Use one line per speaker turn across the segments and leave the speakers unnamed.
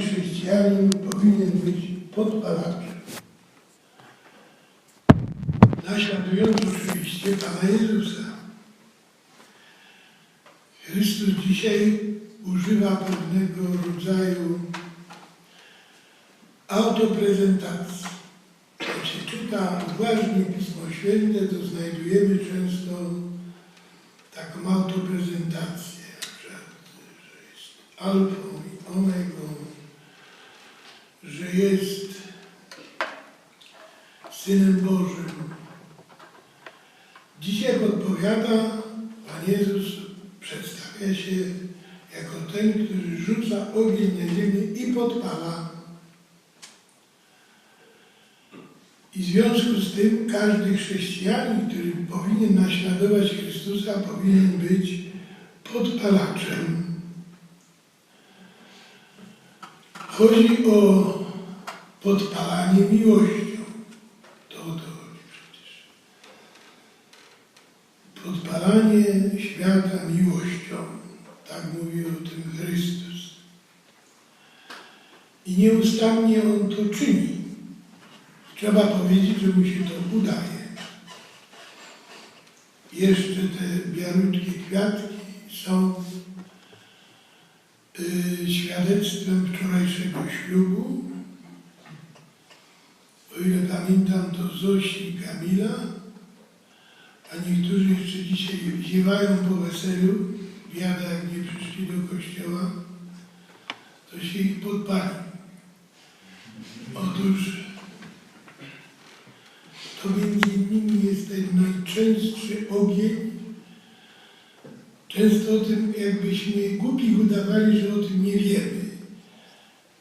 chrześcijanin powinien być podpalaczem. Naśladując oczywiście Pana Jezusa. Chrystus dzisiaj używa pewnego rodzaju autoprezentacji. Jak się czyta uważnie Pismo Święte, to znajdujemy często taką autoprezentację, że, jest alfą i omegą, że jest Synem Bożym. Dzisiaj odpowiada, Pan Jezus przedstawia się jako ten, który rzuca ogień na ziemię i podpala. I w związku z tym każdy chrześcijanin, który powinien naśladować Chrystusa, powinien być podpalaczem. Chodzi o podpalanie miłością. To o to chodzi przecież. Podpalanie świata miłością. Tak mówi o tym Chrystus. I nieustannie On to czyni. Trzeba powiedzieć, że mu się to udaje. Jeszcze te białutkie kwiatki są y, świadectwem wczorajszego ślubu. O ile pamiętam, to Zosi i Kamila, a niektórzy jeszcze dzisiaj ziewają po weselu, biada jak nie przyszli do kościoła, to się ich podpali. Otóż to między innymi jest ten najczęstszy ogień. Często o tym jakbyśmy głupich udawali, że o tym nie wiemy.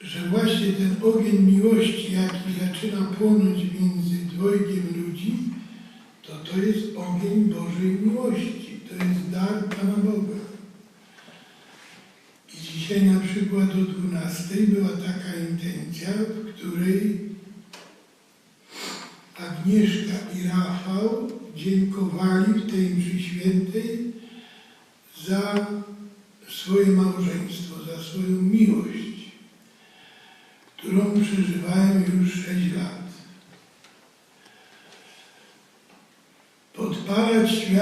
Że właśnie ten ogień miłości, jaki zaczyna płonąć między dwojgiem to jest ogień Bożej miłości. To jest dar Pana Boga. I dzisiaj na przykład o 12 była taka intencja, w której Agnieszka i Rafał dziękowali w tej mszy świętej za swoje małżeństwo,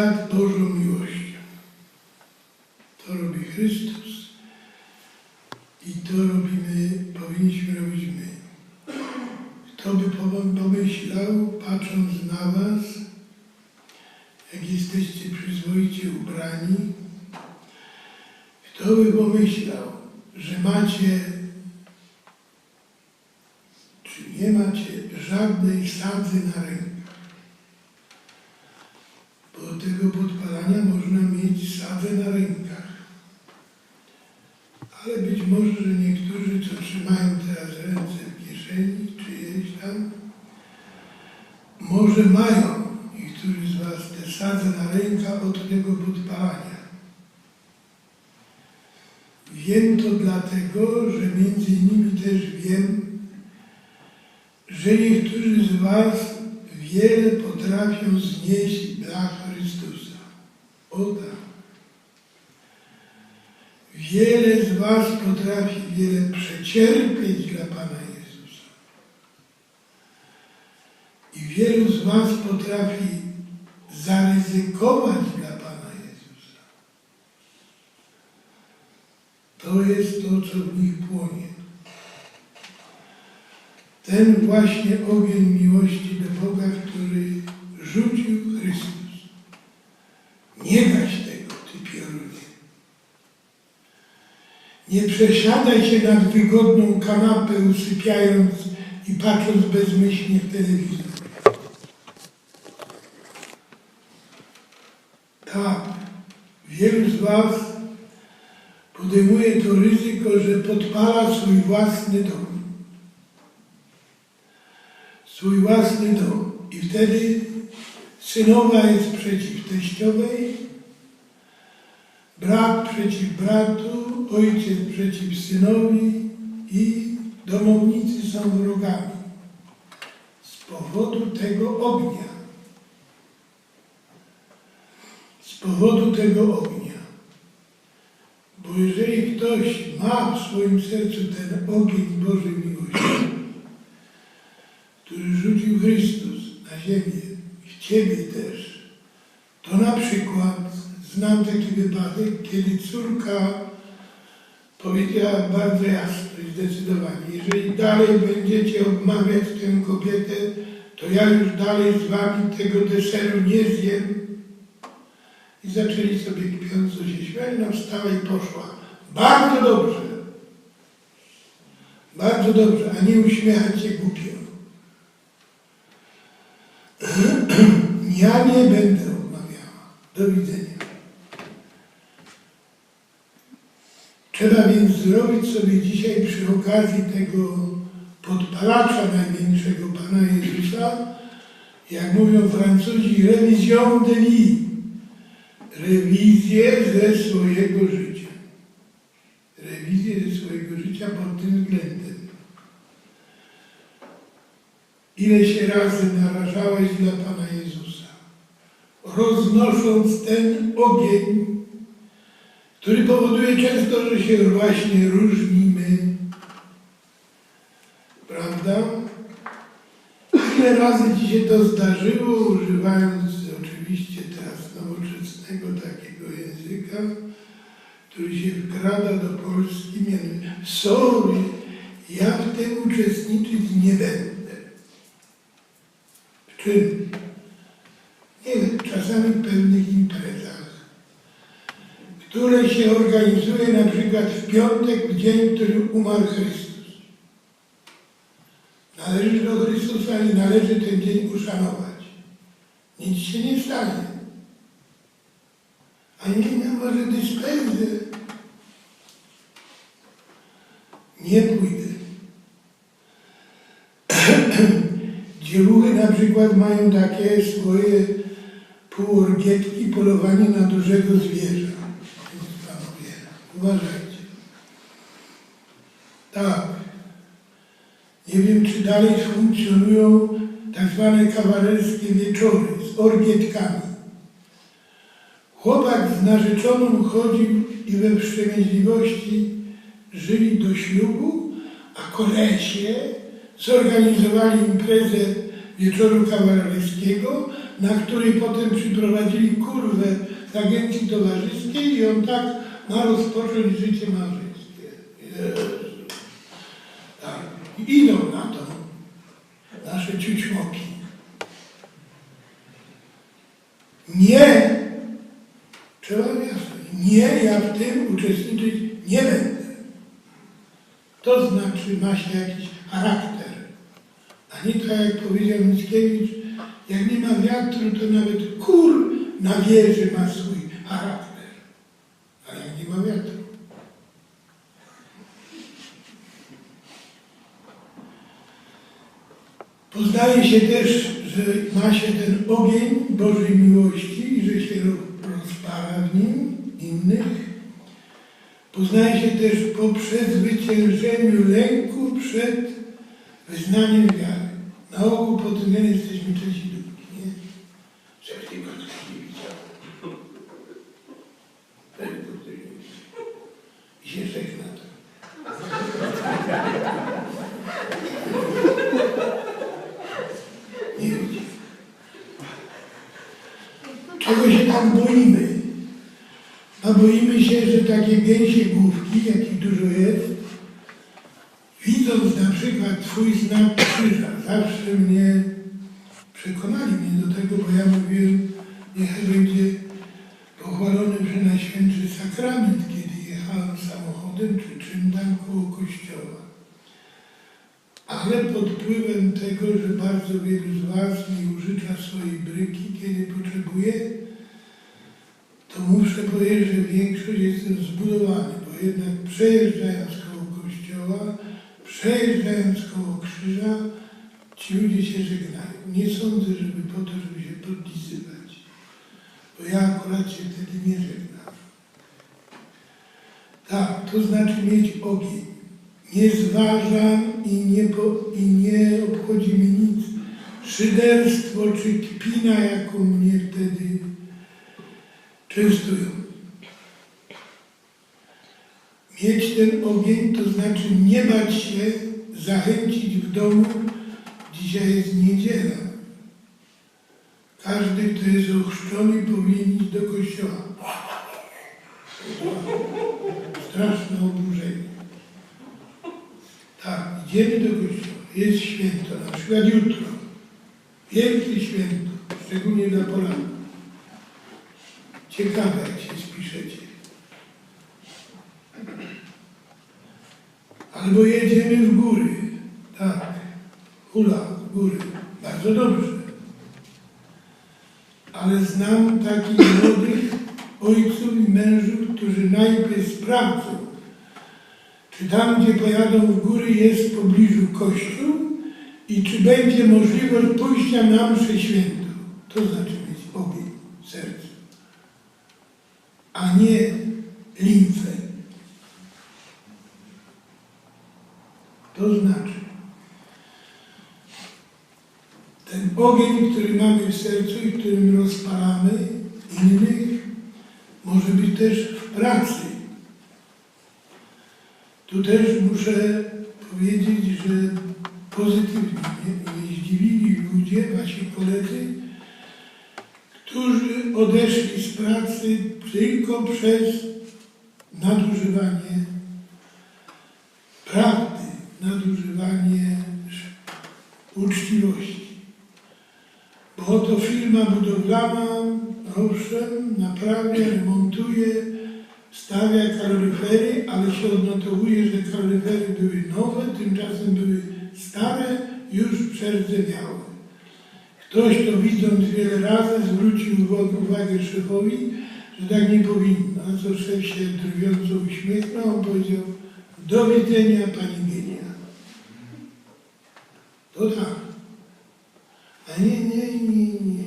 Świat Bożą miłością. To robi Chrystus i to robimy, powinniśmy robić my. Kto by pomyślał, patrząc na Was, jak jesteście przyzwoicie ubrani, kto by pomyślał, że macie, czy nie macie żadnej sadzy na rękach? Bo od tego podpalania można mieć sadzę na rękach. Ale być może, że niektórzy, co trzymają teraz ręce w kieszeni, czyjeś tam, może mają niektórzy z Was te sadze na rękach od tego podpalania. Wiem to dlatego, że między innymi też wiem, że niektórzy z Was wiele potrafią znieść dla Chrystusa. O tak. Wiele z Was potrafi wiele przecierpieć dla Pana Jezusa. I wielu z Was potrafi zaryzykować dla Pana Jezusa. To jest to, co w nich płonie. Ten właśnie ogień miłości do Boga, który rzucił Chrystus. Nie gaś tego, Ty piorunie. Nie przesiadaj się nad wygodną kanapę, usypiając i patrząc bezmyślnie w telewizor. Tak, wielu z Was podejmuje to ryzyko, że podpala swój własny dom. Swój własny dom. I wtedy synowa jest przeciw teściowej, brat przeciw bratu, ojciec przeciw synowi i domownicy są wrogami. Z powodu tego ognia. Z powodu tego ognia. Bo jeżeli ktoś ma w swoim sercu ten ogień Bożej miłości, który rzucił Chrystus na ziemię, w Ciebie też, to na przykład znam taki wypadek, kiedy córka powiedziała bardzo jasno i zdecydowanie, jeżeli dalej będziecie obmawiać tę kobietę, to ja już dalej z wami tego deseru nie zjem. I zaczęli sobie kpiąco się śmiać, no wstała i poszła. Bardzo dobrze. Bardzo dobrze, a nie uśmiechać się głupio. Ja nie będę odmawiała. Do widzenia. Trzeba więc zrobić sobie dzisiaj przy okazji tego podpalacza największego Pana Jezusa, jak mówią Francuzi, revision de vie, rewizję ze swojego życia. Rewizję ze swojego życia pod tym względem. Ile się razy narażałeś dla Pana Jezusa, roznosząc ten ogień, który powoduje często, że się właśnie różnimy. Prawda? Ile razy Ci się to zdarzyło, używając oczywiście nowoczesnego takiego języka, który się wkrada do Polski, mianowicie sorry, ja w tym uczestniczyć nie będę. W czym? Nie wiem, czasami w pewnych imprezach które się organizuje na przykład w piątek, w dzień, w którym umarł Chrystus. Należy do Chrystusa i należy ten dzień uszanować. Nic się nie stanie. A nie może dyspensę. Nie pójdę. Dziewuchy na przykład mają takie swoje półorgietki, polowanie na dużego zwierza. Panowie, uważajcie. Tak. Nie wiem, czy dalej funkcjonują tak zwane kawalerskie wieczory z orgietkami. Chłopak z narzeczoną chodził i we wstrzemięźliwości żyli do ślubu, a kolesie zorganizowali imprezę wieczoru kawalerskiego, na której potem przyprowadzili kurwę z agencji towarzyskiej i on tak ma rozpocząć życie małżeńskie. Tak. I idą na to nasze ciućmoki. Nie, trzeba nie, ja w tym uczestniczyć nie będę. To znaczy ma się jakiś charakter. A nie tak jak powiedział Mickiewicz, jak nie ma wiatru, to nawet kur na wieży ma swój charakter. A jak nie ma wiatru. Poznaje się też, że ma się ten ogień Bożej miłości i że się rozpala w nim innych. Poznaje się też po przezwyciężeniu lęku przed wyznaniem wiary. Na ogół tym względem jesteśmy trzeci dupki, nie? Żeby tylko ktoś nie widział. I się żegna to. Nie widzi. Czego się tam boimy? A boimy się, że takie gęsie główki, jakich dużo jest, widząc na przykład Twój znak krzyża, zawsze mnie przekonali mnie do tego, bo ja mówiłem, niech będzie pochwalony Przenajświętszy Sakrament, kiedy jechałem samochodem czy czym tam koło kościoła. Ale pod wpływem tego, że bardzo wielu z Was mi użycza swojej bryki, kiedy potrzebuje, to muszę powiedzieć, że większość jestem zbudowany, bo jednak przejeżdżając koło kościoła, przejeżdżając koło krzyża, ci ludzie się żegnają. Nie sądzę, żeby po to, żeby się podlizywać, bo ja akurat się wtedy nie żegnam. Tak, to znaczy mieć ogień. Nie zważam i nie, po, i nie obchodzi mnie nic. Szyderstwo czy kpina, jaką mnie wtedy częstują. mieć ten ogień, to znaczy nie bać się zachęcić w domu. Dzisiaj jest niedziela. Każdy, kto jest ochrzczony, powinien iść do kościoła. Straszne oburzenie. Tak, idziemy do kościoła. Jest święto, na przykład jutro. Wielkie święto, szczególnie dla Polaków. Ciekawe, jak się spiszecie. Albo jedziemy w góry. Tak, hula, w góry. Bardzo dobrze. Ale znam takich młodych ojców i mężów, którzy najpierw sprawdzą, czy tam, gdzie pojadą w góry, jest w pobliżu kościół i czy będzie możliwość pójścia na mszę świętą. To znaczy mieć ogień w sercu, a nie limfę. To znaczy, ten ogień, który mamy w sercu i którym rozpalamy innych, może być też w pracy. Tu też muszę powiedzieć, że pozytywnie mnie zdziwili ludzie, wasi koledzy, którzy odeszli z pracy tylko przez nadużywanie prawdy, nadużywanie uczciwości. Bo oto firma budowlana, owszem, naprawia, remontuje, stawia kaloryfery, ale się odnotowuje, że kaloryfery były nowe, tymczasem były stare, już przerdzewiałe. Ktoś to widząc wiele razy zwrócił uwagę, szefowi, że tak nie powinno. A co szef się drwiąco uśmiechnął, powiedział do widzenia pani Gienia. To tak. A nie, nie, nie, nie.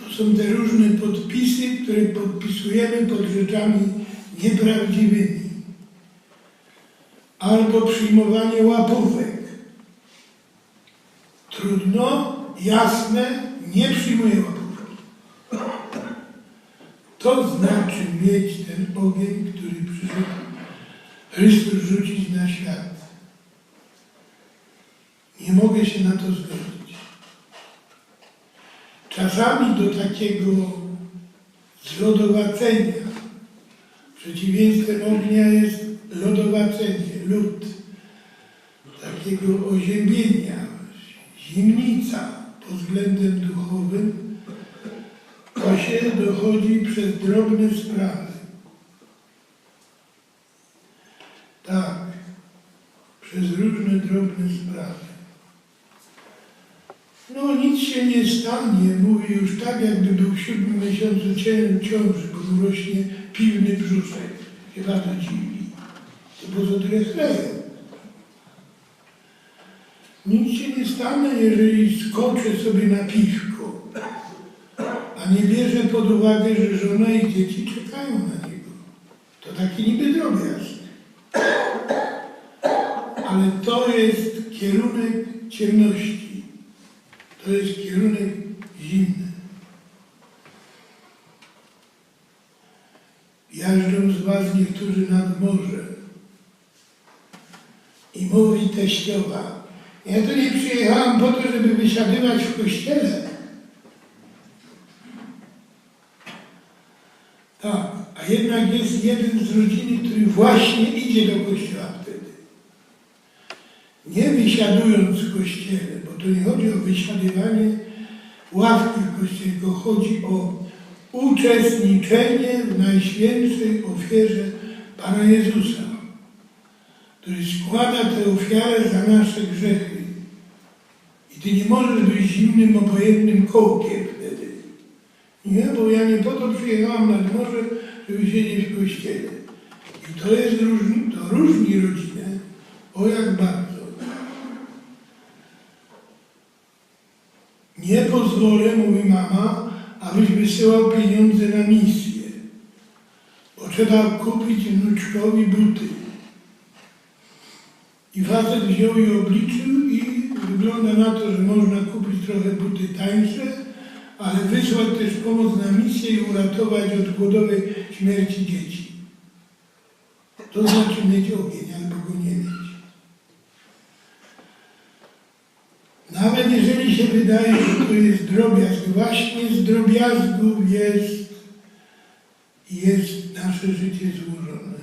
To są te różne podpisy, które podpisujemy pod rzeczami nieprawdziwymi. Albo przyjmowanie łapówek. Trudno, jasne, nie przyjmuję łapówki. To znaczy mieć ten ogień, który przyszedł Chrystus rzucić na świat. Nie mogę się na to zgodzić. Czasami do takiego zlodowacenia, przeciwieństwem ognia jest lodowacenie, lód, takiego oziębienia, zimnica pod względem duchowym, to się dochodzi przez drobne sprawy. Tak, przez różne drobne sprawy. No nic się nie stanie, mówi już tak, jakby był w siódmym miesiącu ciąży, bo mu rośnie piwny brzuszek. Chyba to dziwi. To poza tyle chleją. Nic się nie stanie, jeżeli skoczę sobie na piwko, a nie bierze pod uwagę, że żona i dzieci czekają na niego. To taki niby drobiazg. Ale to jest kierunek ciemności. To jest kierunek zimny. Jażdżą z Was niektórzy nad morze i mówi teściowa, ja tu nie przyjechałam po to, żeby wysiadywać w kościele. Tak, a jednak jest jeden z rodziny, który właśnie idzie do kościoła wtedy. Nie wysiadując w kościele, bo to nie chodzi o wysiadywanie ławki w kościele, tylko chodzi o uczestniczenie w najświętszej ofierze Pana Jezusa, który składa tę ofiarę za nasze grzechy. Ty nie możesz być zimnym, obojętnym kołkiem wtedy. Nie, bo ja nie po to przyjechałam nad morze, żeby siedzieć w kościele. I to jest różni, to różni rodzinę, o jak bardzo. Nie pozwolę, mówi mama, abyś wysyłał pieniądze na misję. Bo trzeba kupić wnuczkowi buty. I facet wziął i obliczył i wygląda na to, że można kupić trochę buty tańsze, ale wysłać też pomoc na misję i uratować od głodowej śmierci dzieci. To znaczy mieć ogień albo go nie mieć. Nawet jeżeli się wydaje, że to jest drobiazg, właśnie z drobiazgów jest, jest nasze życie złożone.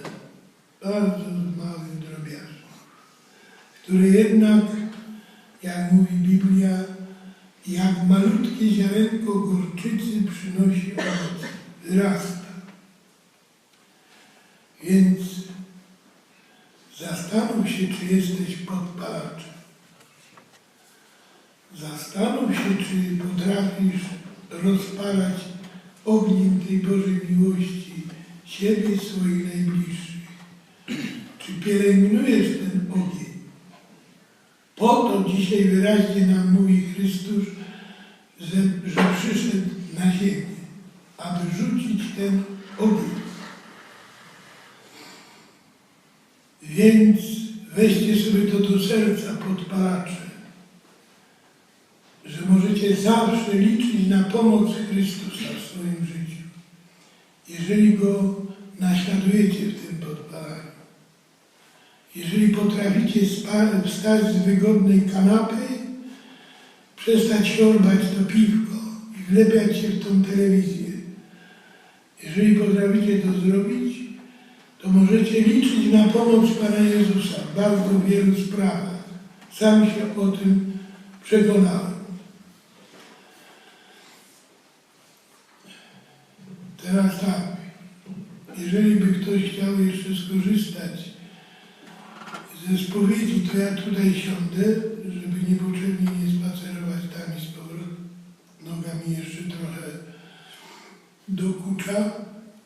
Bardzo z małych drobiazgów, które jednak, jak mówi Biblia, jak malutkie ziarenko gorczycy przynosi owoc, wzrasta. Więc zastanów się, czy jesteś podpalaczem. Zastanów się, czy potrafisz rozpalać ogniem tej Bożej miłości siebie, swoich najbliższych. Czy pielęgnujesz ten ogień? Po to dzisiaj wyraźnie nam mówi Chrystus, że, że przyszedł na ziemię, aby rzucić ten ogień. Więc weźcie sobie to do serca, podpalacze, że możecie zawsze liczyć na pomoc Chrystusa w swoim życiu, jeżeli Go naśladujecie w tym podpalaniu. Jeżeli potraficie wstać z wygodnej kanapy, przestać siorbać to piwko i wlepiać się w tą telewizję. Jeżeli potraficie to zrobić, to możecie liczyć na pomoc Pana Jezusa w bardzo wielu sprawach. Sam się o tym przekonałem. Teraz tak, jeżeli by ktoś chciał jeszcze skorzystać ze spowiedzi, to ja tutaj siądę, żeby niepotrzebnie nie spacerować tam i z powrotem. Noga mi jeszcze trochę dokucza,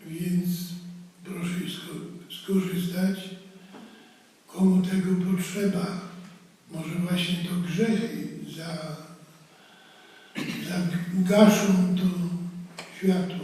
więc proszę sko- skorzystać. Komu tego potrzeba, może właśnie to grzechy za, za gaszą to światło,